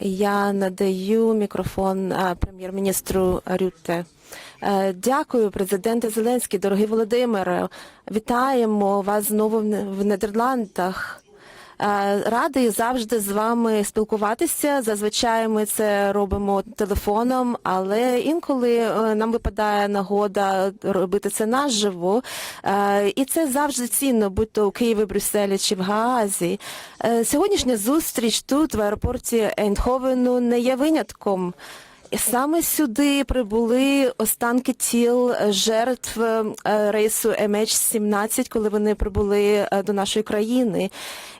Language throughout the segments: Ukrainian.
Я надаю мікрофон прем'єр-міністру Рютте. Е, Дякую, президенте Зеленський, дорогий Володимире. Вітаємо вас знову в Нідерландах. Е, Радий завжди з вами спілкуватися. Зазвичай ми це робимо телефоном, але інколи е, нам випадає нагода робити це наживо. Е, І це завжди цінно, будь то у Києві, Брюсселі чи в Гаазі. Сьогоднішня зустріч тут, в аеропорті Ейндховену, не є винятком. Саме сюди прибули останки тіл жертв е, рейсу MH17, коли вони прибули е, до нашої країни.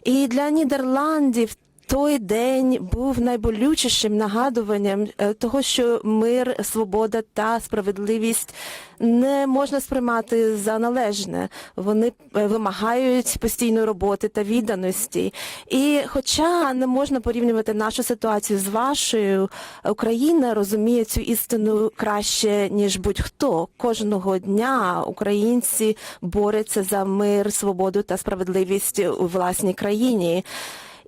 І для Нідерландів той день був найболючішим нагадуванням е, того, що мир, свобода та справедливість не можна сприймати за належне. Вони е, вимагають постійної роботи та відданості. І хоча не можна порівнювати нашу ситуацію з вашою, Україна розуміє цю істину краще ніж будь-хто. Кожного дня українці борються за мир, свободу та справедливість у власній країні.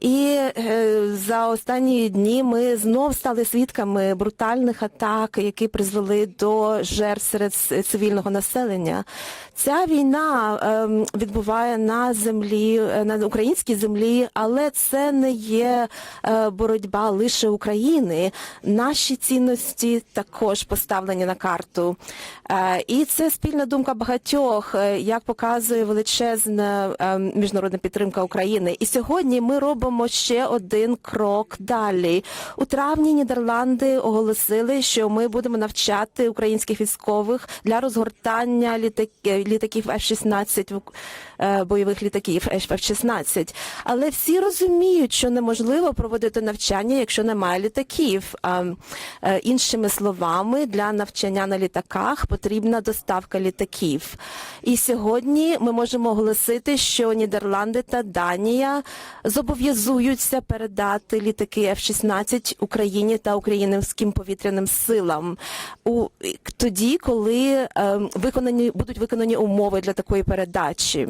І е, за останні дні ми знов стали свідками брутальних атак, які призвели до жертв серед цивільного населення. Ця війна ем, відбуває на землі, е, на українській землі, але це не є е, боротьба лише України. Наші цінності також поставлені на карту. І це спільна думка багатьох, як показує величезна е, міжнародна підтримка України. І сьогодні ми робимо ще один крок далі. У травні Нідерланди оголосили, що ми будемо навчати українських військових для розгортання літак- літаків F-16, е, бойових літаків F-16. Але всі розуміють, що неможливо проводити навчання, якщо немає літаків. Е, Іншими словами, для навчання на літаках потрібна доставка літаків. І сьогодні ми можемо оголосити, що Нідерланди та Данія зобов'язуються передати літаки F-16 Україні та українським повітряним силам у тоді, коли ем, виконані будуть виконані умови для такої передачі.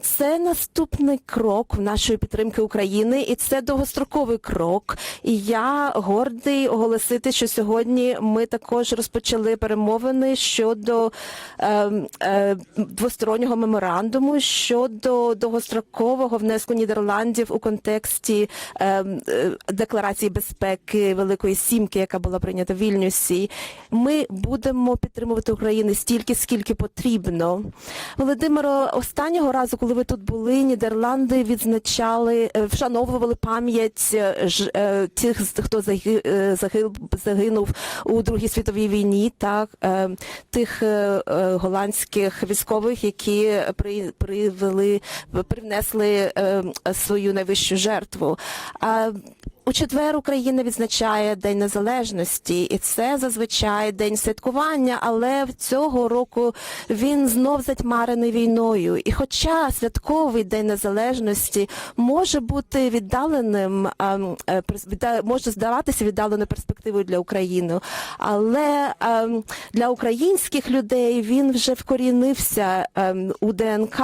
Це наступний крок в нашої підтримки України, і це довгостроковий крок. І я гордий оголосити, що сьогодні ми також розпочали перемовини щодо ем, е, двостороннього меморандуму щодо довгострокового внеску Нідерландів у контексті ем, е, декларації безпеки Великої Сімки, яка була прийнята в Вільнюсі. Ми будемо підтримувати Україну стільки, скільки потрібно. Володимиро, останнього разу, коли ви тут були, Нідерланди відзначали, е, вшановували пам'ять е, тих, хто заги- загинув у Другій світовій війні, та е, тих голландських військових, які при, привели, привнесли свою найвищу жертву. А у четвер Україна відзначає День Незалежності, і це зазвичай день святкування, але цього року він знов затьмарений війною. І хоча святковий День Незалежності може бути віддаленим, ем, е, може здаватися віддаленою перспективою для України, але ем, для українських людей він вже вкорінився ем, у ДНК.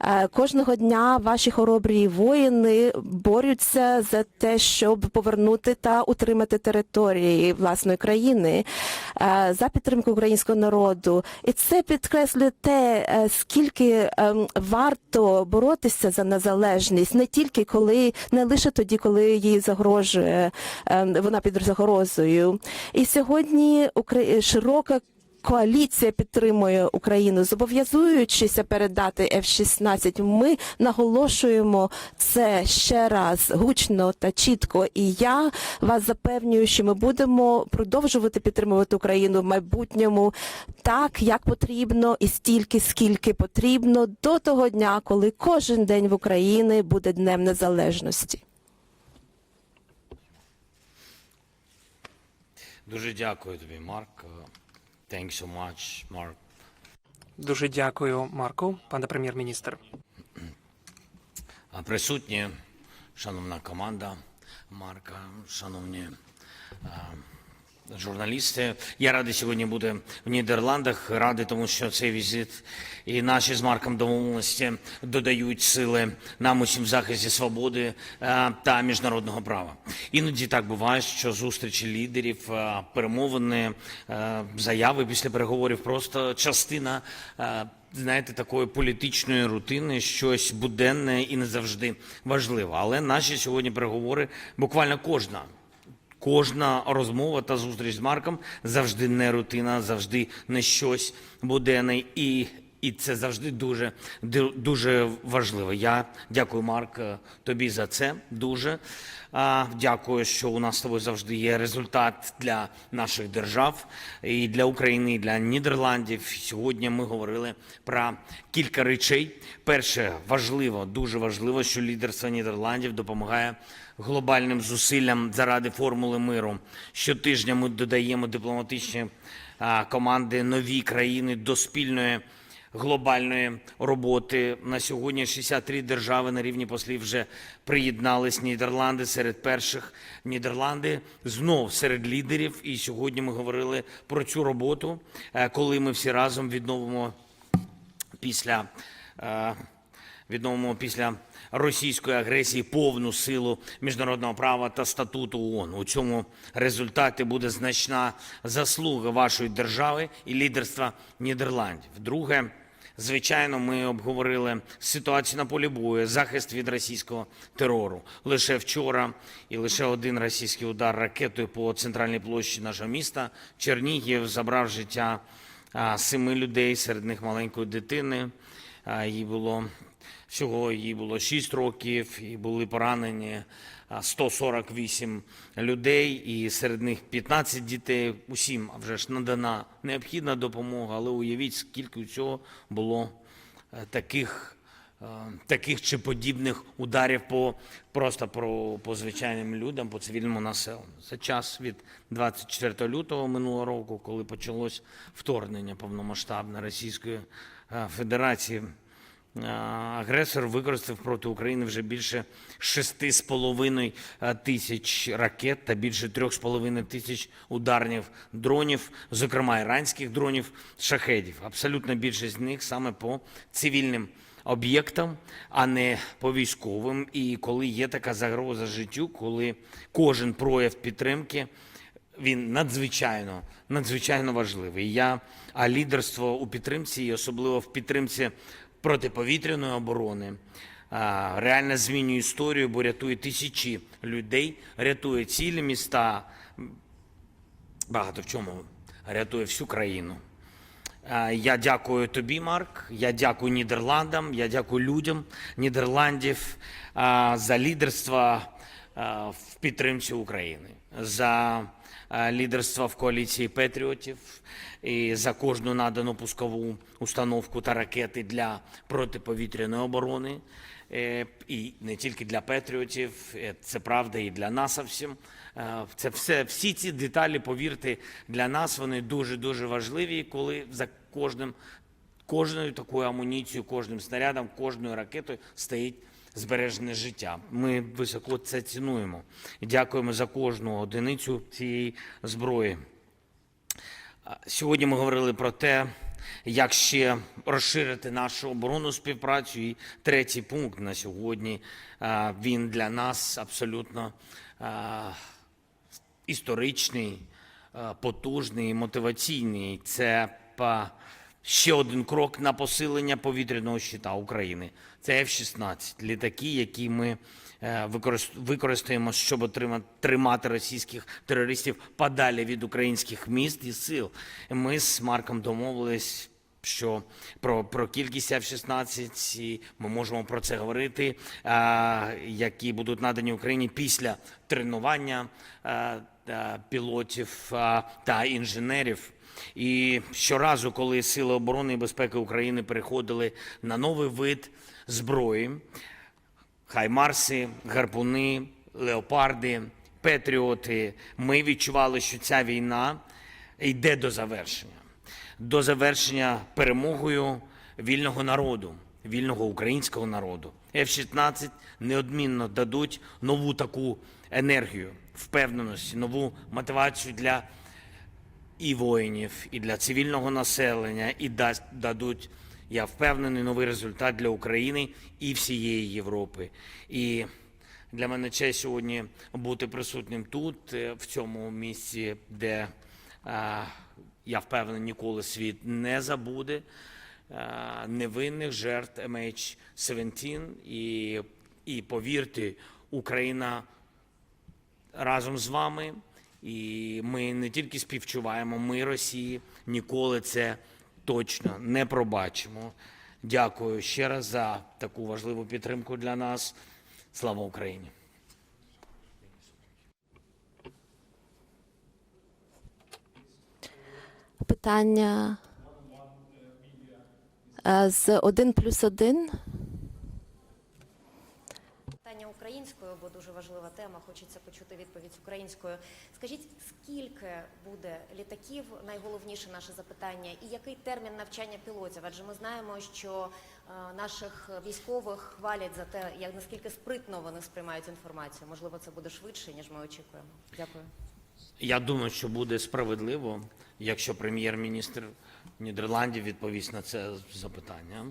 Е, Кожного дня ваші хоробрі воїни борються за те, щоб повернути та утримати території власної країни е, за підтримку українського народу. І це підкреслює те, е, скільки ем, варто боротися за незалежність, не тільки коли, не лише тоді, коли їй загрожує ем, вона під загрозою. І сьогодні широка Коаліція підтримує Україну, зобов'язуючися передати F-16. Ми наголошуємо це ще раз гучно та чітко. І я вас запевнюю, що ми будемо продовжувати підтримувати Україну в майбутньому так, як потрібно, і стільки, скільки потрібно, до того дня, коли кожен день в Україні буде днем незалежності. Дуже дякую тобі, Марк. Thanks so much, Mark. Дуже дякую, Марку, пане прем'єр-міністр. Присутні, шановна команда Марка, шановні журналісти. Я радий сьогодні бути в Нідерландах. Радий, тому що цей візит і наші з Марком домовленості додають сили нам усім в захисті свободи е, та міжнародного права. Іноді так буває, що зустрічі лідерів, е, перемовини, е, заяви після переговорів просто частина. Знаєте, такої політичної рутини, щось буденне і не завжди важливе. Але наші сьогодні переговори буквально кожна Кожна розмова та зустріч з Марком завжди не рутина, завжди не щось буденне, і, і це завжди дуже, дуже важливо. Я дякую, Марк, е, тобі за це дуже. Дякую, що у нас з тобою завжди є результат для наших держав і для України, і для Нідерландів. Сьогодні ми говорили про кілька речей. Перше, важливо, дуже важливо, що лідерство Нідерландів допомагає глобальним зусиллям заради формули миру. Щотижня ми додаємо дипломатичні команди нові країни до спільної глобальної роботи. На сьогодні 63 держави на рівні послів вже приєднались. Нідерланди серед перших. Нідерланди знов серед лідерів. І сьогодні ми говорили про цю роботу, е, коли ми всі разом відновимо після е, відновимо після російської агресії повну силу міжнародного права та статуту ООН. У цьому результаті буде значна заслуга вашої держави і лідерства Нідерландів. Друге, звичайно, ми обговорили ситуацію на полі бою, захист від російського терору. Лише вчора і лише один російський удар ракетою по центральній площі нашого міста Чернігів забрав життя семи людей, серед них маленької дитини. Їй було всього їй було 6 років, і були поранені а, 148 людей, і серед них 15 дітей. Усім вже ж надана необхідна допомога, але уявіть, скільки цього було е, таких. е, Таких чи подібних ударів по просто про по звичайним людям, по цивільному населенню. Це час від 24 лютого минулого року, коли почалось вторгнення повномасштабне Російської е, Федерації. Е, Агресор використав проти України вже більше 6,5 е, тисяч ракет та більше 3,5 тисяч ударних дронів, зокрема іранських дронів, шахедів. Абсолютна більшість з них саме по цивільним об'єктам, а не по військовим. І коли є така загроза життю, коли кожен прояв підтримки він надзвичайно надзвичайно важливий. Я а лідерство у підтримці, і особливо в підтримці протиповітряної оборони, реально змінює історію, бо рятує тисячі людей, рятує цілі міста, багато в чому рятує всю країну. Я дякую тобі, Марк. Я дякую Нідерландам. Я дякую людям Нідерландів за лідерство в підтримці України, за е, лідерство в коаліції патріотів і за кожну надану пускову установку та ракети для протиповітряної оборони. Е, І не тільки для патріотів, е, це правда і для нас всім. Це все, всі ці деталі, повірте, для нас вони дуже дуже важливі, коли за кожним кожною такою амуніцією, кожним снарядом, кожною ракетою стоїть збережене життя. Ми високо це цінуємо дякуємо за кожну одиницю цієї зброї. Сьогодні ми говорили про те, як ще розширити нашу оборонну співпрацю. І третій пункт на сьогодні він для нас абсолютно історичний, потужний, мотиваційний. Це ще один крок на посилення повітряного щита України. Це F-16, літаки, які ми е, використаємо, щоб тримати російських терористів подалі від українських міст і сил. Ми з Марком домовились що про, про кількість F-16, і ми можемо про це говорити, а, які будуть надані Україні після тренування та пілотів та інженерів. І щоразу, коли Сили оборони і безпеки України переходили на новий вид зброї, хаймарси, гарпуни, леопарди, петріоти, ми відчували, що ця війна йде до завершення до завершення перемогою вільного народу, вільного українського народу. F-16 неодмінно дадуть нову таку енергію, впевненості, нову мотивацію для і воїнів, і для цивільного населення, і дасть дадуть, я впевнений, новий результат для України і всієї Європи. І для мене честь сьогодні бути присутнім тут, е, в цьому місці, де е, я впевнений, ніколи світ не забуде е, невинних жертв MH17. І, і повірте, Україна разом з вами. І ми не тільки співчуваємо, ми Росії ніколи це точно не пробачимо. Дякую ще раз за таку важливу підтримку для нас. Слава Україні! Питання е, з 1 плюс 1. Питання українською, бо дуже важлива тема. Хочеться почути відповідь українською. Скажіть, скільки буде літаків? Найголовніше наше запитання, і який термін навчання пілотів? Адже ми знаємо, що е, наших військових хвалять за те, як наскільки спритно вони сприймають інформацію. Можливо, це буде швидше ніж ми очікуємо. Дякую. Я думаю, що буде справедливо, якщо прем'єр-міністр Нідерландів відповість на це запитання.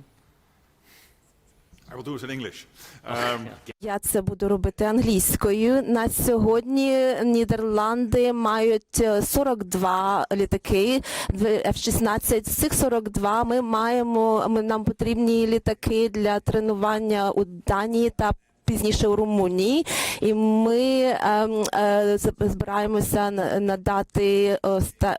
I will do it in English. Um, Я це буду робити англійською. На сьогодні Нідерланди мають е, 42 літаки F-16. З цих 42 ми маємо, ми, нам потрібні літаки для тренування у Данії та пізніше у Румунії, і ми ем, е, збираємося надати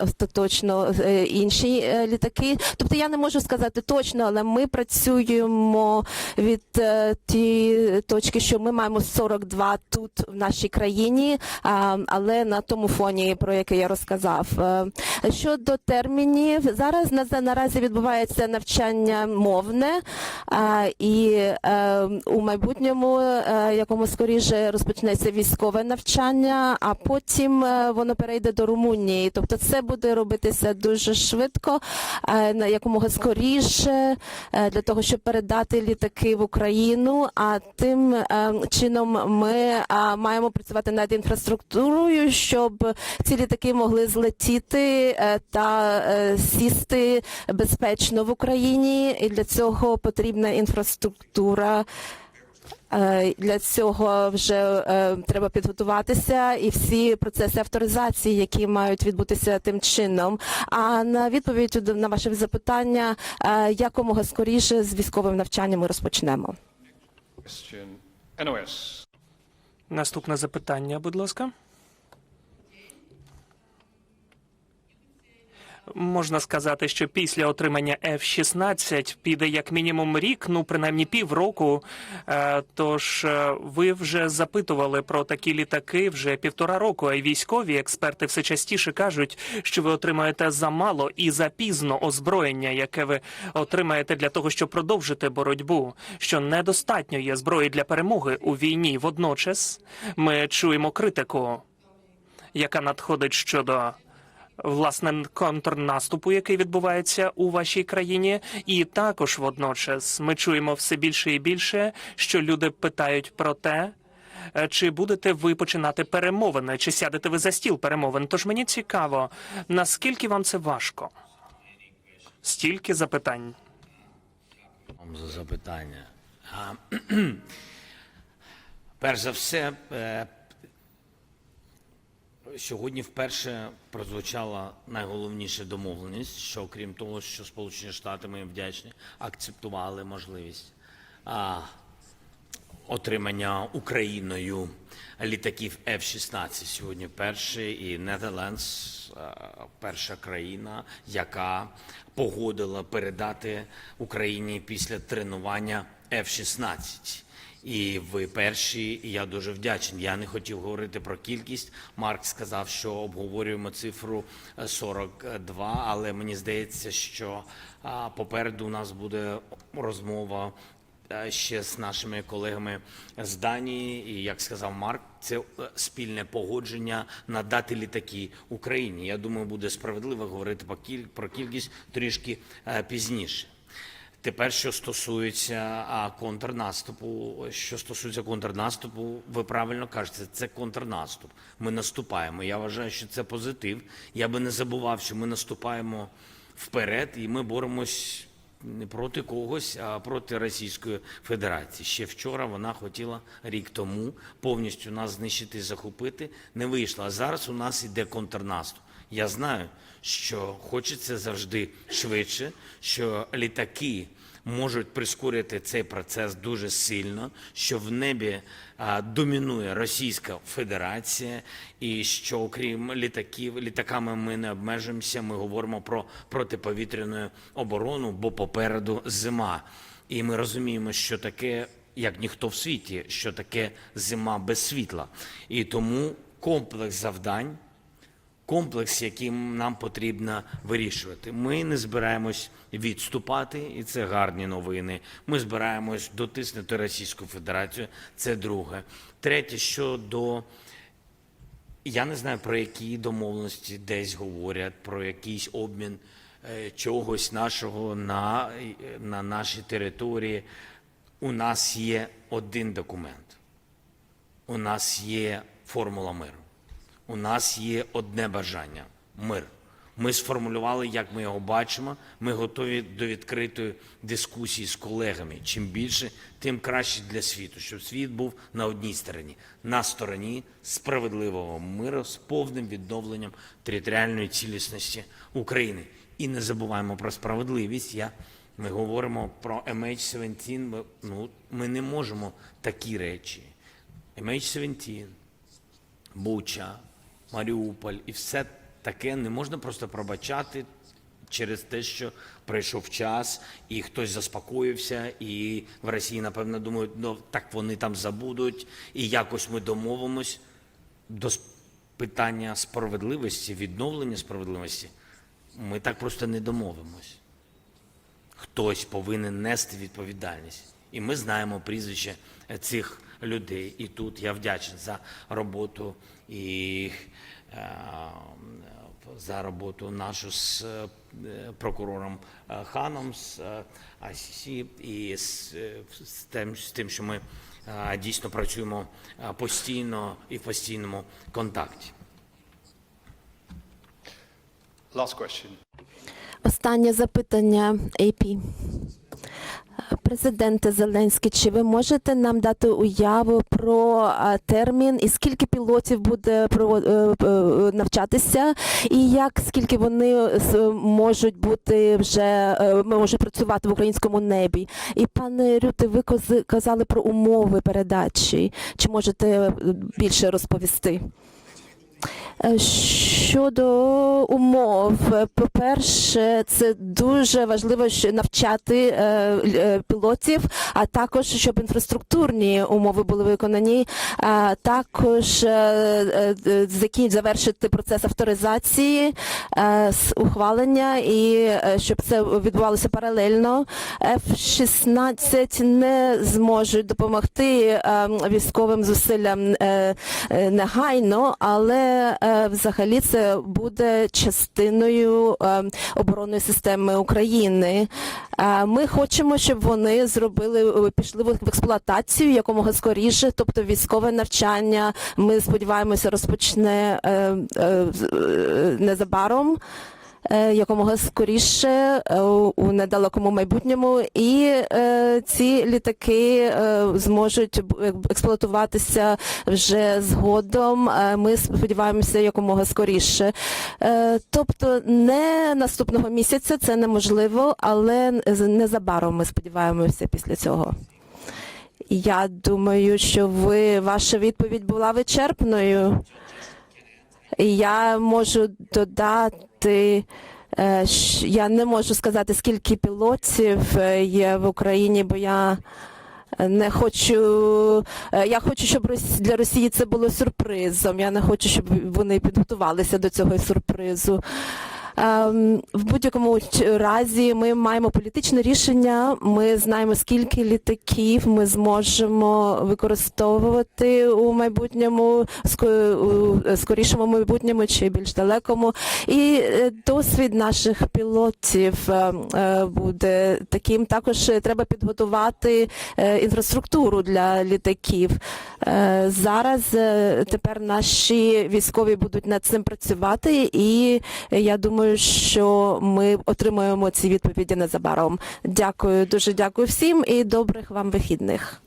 остаточно е, інші е, літаки. Тобто я не можу сказати точно, але ми працюємо від е, тієї точки, що ми маємо 42 тут в нашій країні, але на тому фоні, про який я розказав. Е, Щодо термінів, зараз на наразі відбувається навчання мовне, і е, у майбутньому е, якому скоріше розпочнеться військове навчання, а потім е, воно перейде до Румунії. Тобто це буде робитися дуже швидко, е, на якомога скоріше, е, для того, щоб передати літаки в Україну. А тим е, чином ми е, маємо працювати над інфраструктурою, щоб ці літаки могли злетіти е, та е, сісти безпечно в Україні. І для цього потрібна інфраструктура. Е, Для цього вже е, треба підготуватися і всі процеси авторизації, які мають відбутися тим чином. А на відповідь на ваше запитання, е, якомога скоріше з військовим навчанням ми розпочнемо. Наступне запитання, будь ласка. Можна сказати, що після отримання F-16 піде як мінімум рік, ну принаймні півроку. Е, Тож е, ви вже запитували про такі літаки вже півтора року. А й військові експерти все частіше кажуть, що ви отримаєте замало і запізно озброєння, яке ви отримаєте для того, щоб продовжити боротьбу. Що недостатньо є зброї для перемоги у війні. Водночас ми чуємо критику, яка надходить щодо власне контрнаступу, який відбувається у вашій країні, і також водночас ми чуємо все більше і більше, що люди питають про те. е, Чи будете ви починати перемовини, чи сядете ви за стіл перемовин? Тож мені цікаво, наскільки вам це важко? Стільки запитань. Вам за запитання. А, Перш за все, е, сьогодні вперше прозвучала найголовніша домовленість, що крім того, що Сполучені Штати ми вдячні, акцептували можливість отримання Україною літаків F-16. Сьогодні перший і Нідерландс перша країна, яка погодила передати Україні після тренування F-16. І ви перші, і я дуже вдячний. Я не хотів говорити про кількість. Марк сказав, що обговорюємо цифру е, 42, але мені здається, що попереду у нас буде розмова е, ще з нашими колегами з Данії. І як сказав Марк, це е, спільне погодження надати літаки Україні. Я думаю, буде справедливо говорити про кіль- кількість трішки е, пізніше. Тепер, що стосується контрнаступу, що стосується контрнаступу, ви правильно кажете, це контрнаступ. Ми наступаємо. Я вважаю, що це позитив. Я би не забував, що ми наступаємо вперед, і ми боремось не проти когось, а проти Російської Федерації. Ще вчора вона хотіла рік тому повністю нас знищити захопити. Не вийшло. А зараз у нас іде контрнаступ. Я знаю, що хочеться завжди швидше, що літаки можуть прискорити цей процес дуже сильно, що в небі домінує Російська Федерація, і що окрім літаків, літаками ми не обмежуємося. Ми говоримо про протиповітряну оборону, бо попереду зима. І ми розуміємо, що таке, як ніхто в світі, що таке зима без світла. І тому комплекс завдань комплекс, яким нам потрібно вирішувати. Ми не збираємось відступати, і це гарні новини. Ми збираємось дотиснути Російську Федерацію. Це друге. Третє, щодо я не знаю про які домовленості десь говорять, про якийсь обмін е, чогось нашого на, е, на нашій території. У нас є один документ. У нас є формула миру. У нас є одне бажання мир. Ми сформулювали, як ми його бачимо. Ми готові до відкритої дискусії з колегами. Чим більше, тим краще для світу, щоб світ був на одній стороні, на стороні справедливого миру з повним відновленням територіальної цілісності України. І не забуваємо про справедливість. Я ми говоримо про MH17. Ми, ну, ми не можемо такі речі. MH17, Буча, Маріуполь і все таке не можна просто пробачати через те, що прийшов час, і хтось заспокоївся, і в Росії, напевно, думають, ну так вони там забудуть, і якось ми домовимось до питання справедливості, відновлення справедливості. Ми так просто не домовимось. Хтось повинен нести відповідальність. І ми знаємо прізвище цих людей. І тут я вдячний за роботу і е, за роботу нашу з е, прокурором е, Ханом, з ICC і з, з, тим, з тим, що ми дійсно працюємо постійно і в постійному контакті. Last question. Останнє запитання AP. Президенте Зеленський, чи ви можете нам дати уяву про термін і скільки пілотів буде е, е, навчатися, і як скільки вони можуть бути вже е, можуть працювати в українському небі? І пане Рюте, ви казали про умови передачі. Чи можете більше розповісти? Е, Щодо умов, е, по-перше, це дуже важливо навчати е, пілотів, а також щоб інфраструктурні умови були виконані, а також завершити процес авторизації, з ухвалення і щоб це відбувалося паралельно. F-16 не зможуть допомогти е, військовим зусиллям негайно, але е, взагалі це буде частиною е, оборонної системи України. Е, Ми хочемо, щоб вони зробили е, пішли в експлуатацію якомога скоріше, тобто військове навчання. Ми сподіваємося, розпочне е, е, з- е, незабаром. Е, Якомога скоріше е, у недалекому майбутньому, і е, ці літаки зможуть експлуатуватися вже згодом. Ми сподіваємося якомога скоріше. Тобто не наступного місяця це неможливо, але незабаром ми сподіваємося після цього. Я думаю, що ви ваша відповідь була вичерпною. Я можу додати. Е, щ- Я не можу сказати, скільки пілотів е, є в Україні, бо я не хочу. е, Я хочу, щоб для Росії це було сюрпризом. Я не хочу, щоб вони підготувалися до цього сюрпризу. Ем, В будь-якому разі ми маємо політичне рішення. Ми знаємо, скільки літаків ми зможемо використовувати у майбутньому, скорішому майбутньому чи більш далекому. І е, досвід наших пілотів е, е, буде таким. Також е, треба підготувати е, інфраструктуру для літаків. Е, Зараз е, тепер наші військові будуть над цим працювати, і я думаю, що ми отримаємо ці відповіді незабаром. Дякую, дуже дякую всім і добрих вам вихідних.